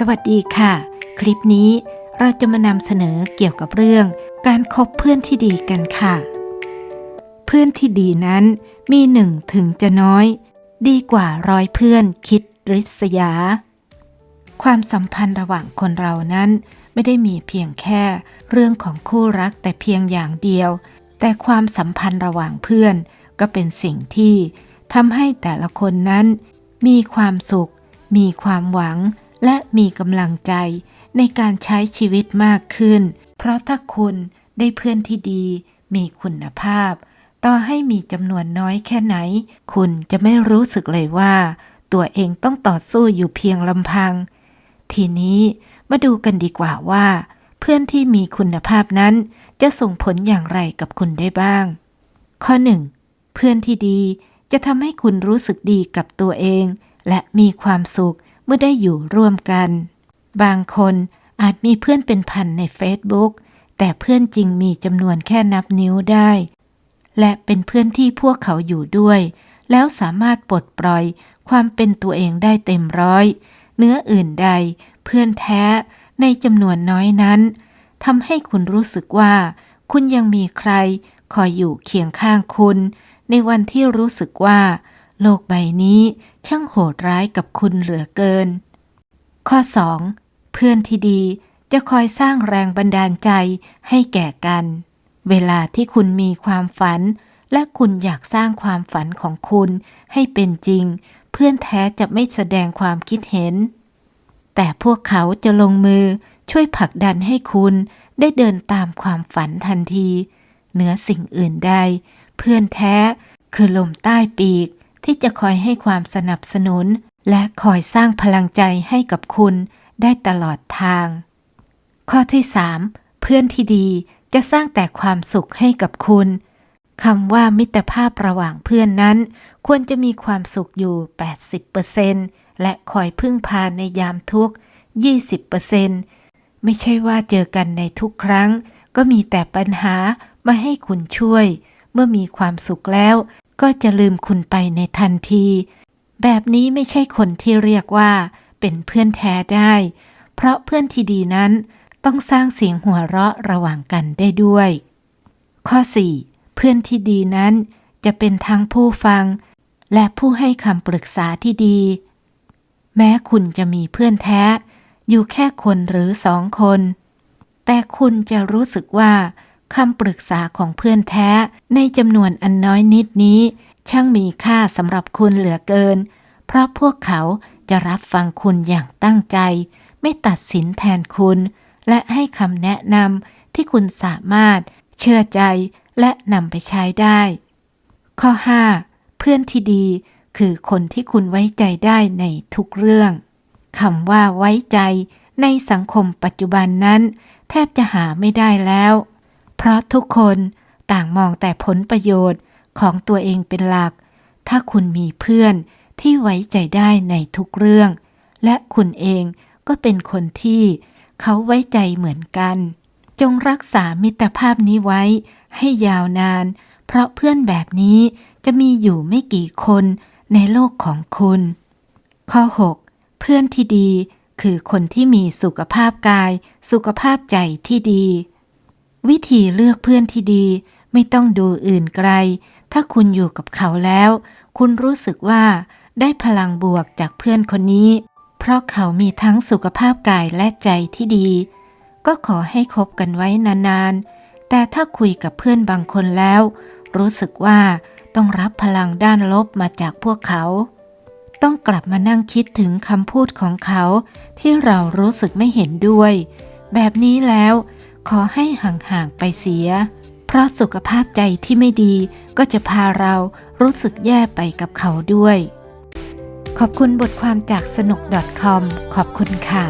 สวัสดีค่ะ คลิปนี้เราจะมานำเสนอเกี่ยวกับเรื่อง การคบเพื่อนที่ดีกันค่ะ เพื่อนที่ดีนั้นมีหนึ่งถึงจะน้อย ดีกว่าร้อยเพื่อนคิดริษยา ความสัมพันธ์ระหว่างคนเรานั้น ไม่ได้มีเพียงแค่ เรื่องของคู่รักแต่เพียงอย่างเดียว แต่ความสัมพันธ์ระหว่างเพื่อน ก็เป็นสิ่งที่ทำให้แต่ละคนนั้น มีความสุข มีความหวัง และมีกำลังใจในการใช้ชีวิตมากขึ้น เพราะถ้าคุณได้เพื่อนที่ดี มีคุณภาพ ต่อให้มีจำนวนน้อยแค่ไหน คุณจะไม่รู้สึกเลยว่า ตัวเองต้องต่อสู้อยู่เพียงลำพัง ทีนี้มาดูกันดีกว่าว่า เพื่อนที่มีคุณภาพนั้น จะส่งผลอย่างไรกับคุณได้บ้าง ข้อ 1. เพื่อนที่ดีจะทำให้คุณรู้สึกดีกับตัวเอง และมีความสุข เมื่อได้อยู่ร่วมกัน บางคนอาจมีเพื่อนเป็นพันใน Facebook แต่เพื่อนจริงมีจำนวนแค่นับนิ้วได้ และเป็นเพื่อนที่พวกเขาอยู่ด้วย แล้วสามารถปลดปล่อยความเป็นตัวเองได้เต็มร้อย เนื้ออื่นใด เพื่อนแท้ในจำนวนน้อยนั้นทำให้คุณรู้สึกว่า คุณยังมีใครคอยอยู่เคียงข้างคุณ ในวันที่รู้สึกว่า โลกใบนี้ช่างโหดร้ายกับคุณเหลือเกิน ข้อ 2. เพื่อนที่ดีจะคอยสร้างแรงบันดาลใจให้แก่กัน เวลาที่คุณมีความฝัน และคุณอยากสร้างความฝันของคุณให้เป็นจริง เพื่อนแท้จะไม่แสดงความคิดเห็น แต่พวกเขาจะลงมือช่วยผลักดันให้คุณได้เดินตามความฝันทันที เหนือสิ่งอื่นใด เพื่อนแท้คือลมใต้ปีก ที่จะคอยให้ความสนับสนุน และคอยสร้างพลังใจให้กับคุณได้ตลอดทาง ข้อที่ 3 เพื่อนที่ดีจะสร้างแต่ความสุขให้กับคุณคำว่ามิตรภาพระหว่างเพื่อนนั้น ควรจะมีความสุขอยู่ 80%และคอยพึ่งพาในยามทุกข์ 20%ไม่ใช่ว่าเจอกันในทุกครั้ง ก็มีแต่ปัญหามาให้คุณช่วย เมื่อมีความสุขแล้ว ก็จะลืมคุณไปในทันที แบบนี้ไม่ใช่คนที่เรียกว่า เป็นเพื่อนแท้ได้ เพราะเพื่อนที่ดีนั้นต้องสร้างเสียงหัวเราะระหว่างกันได้ด้วย ข้อ 4. เพื่อนที่ดีนั้น จะเป็นทั้งผู้ฟัง และผู้ให้คำปรึกษาที่ดี แม้คุณจะมีเพื่อนแท้ อยู่แค่คนหรือสองคน แต่คุณจะรู้สึกว่า คำปรึกษาของเพื่อนแท้ในจำนวนอันน้อยนิดนี้ ช่างมีค่าสำหรับคุณเหลือเกิน เพราะพวกเขาจะรับฟังคุณอย่างตั้งใจ ไม่ตัดสินแทนคุณ และให้คำแนะนำที่คุณสามารถ เชื่อใจและนำไปใช้ได้ ข้อ 5. เพื่อนที่ดีคือคนที่คุณไว้ใจได้ในทุกเรื่องคำว่าไว้ใจในสังคมปัจจุบันนั้น แทบจะหาไม่ได้แล้ว เพราะทุกคนต่างมองแต่ผลประโยชน์ของตัวเองเป็นหลัก ถ้าคุณมีเพื่อนที่ไว้ใจได้ในทุกเรื่อง และคุณเองก็เป็นคนที่เขาไว้ใจเหมือนกัน จงรักษามิตรภาพนี้ไว้ให้ยาวนาน เพราะเพื่อนแบบนี้จะมีอยู่ไม่กี่คนในโลกของคุณ ข้อ 6 เพื่อนที่ดีคือคนที่มีสุขภาพกาย สุขภาพใจที่ดี วิธีเลือกเพื่อนที่ดี ไม่ต้องดูอื่นไกล ถ้าคุณอยู่กับเขาแล้ว คุณรู้สึกว่า ได้พลังบวกจากเพื่อนคนนี้ เพราะเขามีทั้งสุขภาพกายและใจที่ดี ก็ขอให้คบกันไว้นานๆ แต่ถ้าคุยกับเพื่อนบางคนแล้ว รู้สึกว่าต้องรับพลังด้านลบมาจากพวกเขา ต้องกลับมานั่งคิดถึงคำพูดของเขา ที่เรารู้สึกไม่เห็นด้วย แบบนี้แล้ว ขอให้ห่างๆไปเสีย เพราะสุขภาพใจที่ไม่ดีก็จะพาเรารู้สึกแย่ไปกับเขาด้วย ขอบคุณบทความจากสนุก .com ขอบคุณค่ะ